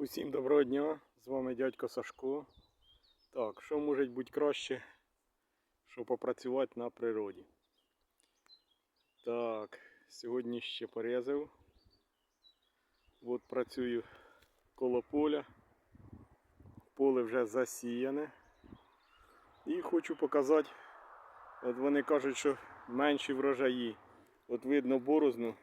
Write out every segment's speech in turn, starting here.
Усім доброго дня, з вами дядько Сашко. Так, що може бути краще, щоб попрацювати на природі? Так, сьогодні ще порізав. От працюю коло поля. Поле вже засіяне. І хочу показати, от вони кажуть, що менші врожаї. От видно борозну.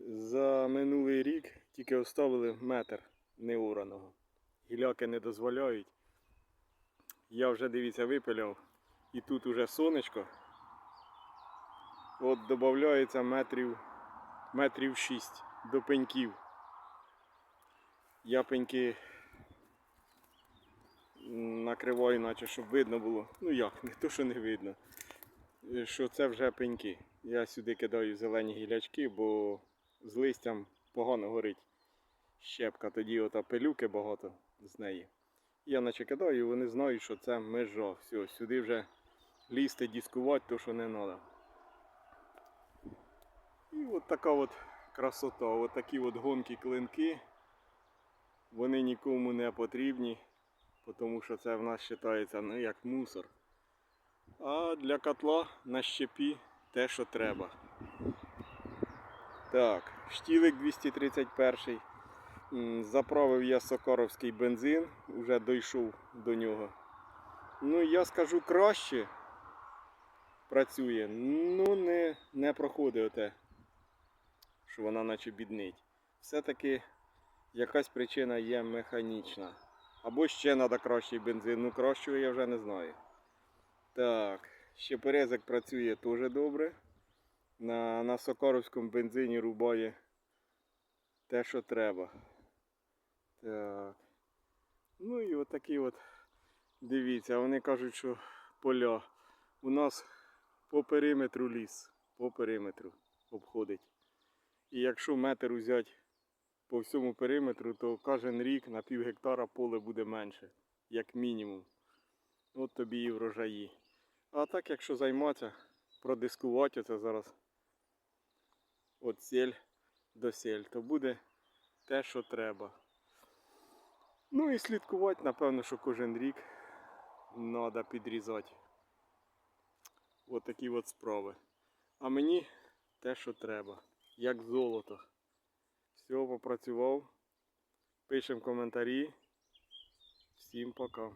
За минулий рік тільки оставили метр неораного. Гіляки не дозволяють. Я вже дивіться випиляв. І тут уже сонечко. От додається метрів, метрів 6 до пеньків. Я пеньки накриваю, наче щоб видно було. Ну як, не то, що не видно. Що це вже пеньки. Я сюди кидаю зелені гілячки, бо з листям погано горить щепка, тоді ота пилюки багато з неї. Я наче кидаю, і вони знають, що це межа. Все, сюди вже лізти, дискувати, то що не треба. І от така от красота, от такі от гонки клинки. Вони нікому не потрібні, тому що це в нас вважається ну, як мусор. А для котла на щепі те, що треба. Так, штілик 231. Заправив я сокаровський бензин, вже дійшов до нього. Ну, я скажу краще працює, ну не, не проходить оте, що вона наче біднить. Все-таки якась причина є механічна. Або ще треба кращий бензин, ну кращого я вже не знаю. Так, ще перезик працює теж добре. На, на Сокоровському бензині рубає те, що треба. Так. Ну і от от, дивіться, вони кажуть, що поля. У нас по периметру ліс, по периметру обходить. І якщо метр взяти по всьому периметру, то кожен рік на пів гектара поле буде менше, як мінімум. От тобі і врожаї. А так, якщо займатися, продискувати це зараз от сель до сель, то буде те, що треба. Ну і слідкувати, напевно, що кожен рік треба підрізати. От такі от справи. А мені те, що треба. Як золото. Все, попрацював. Пишемо коментарі. Всім пока.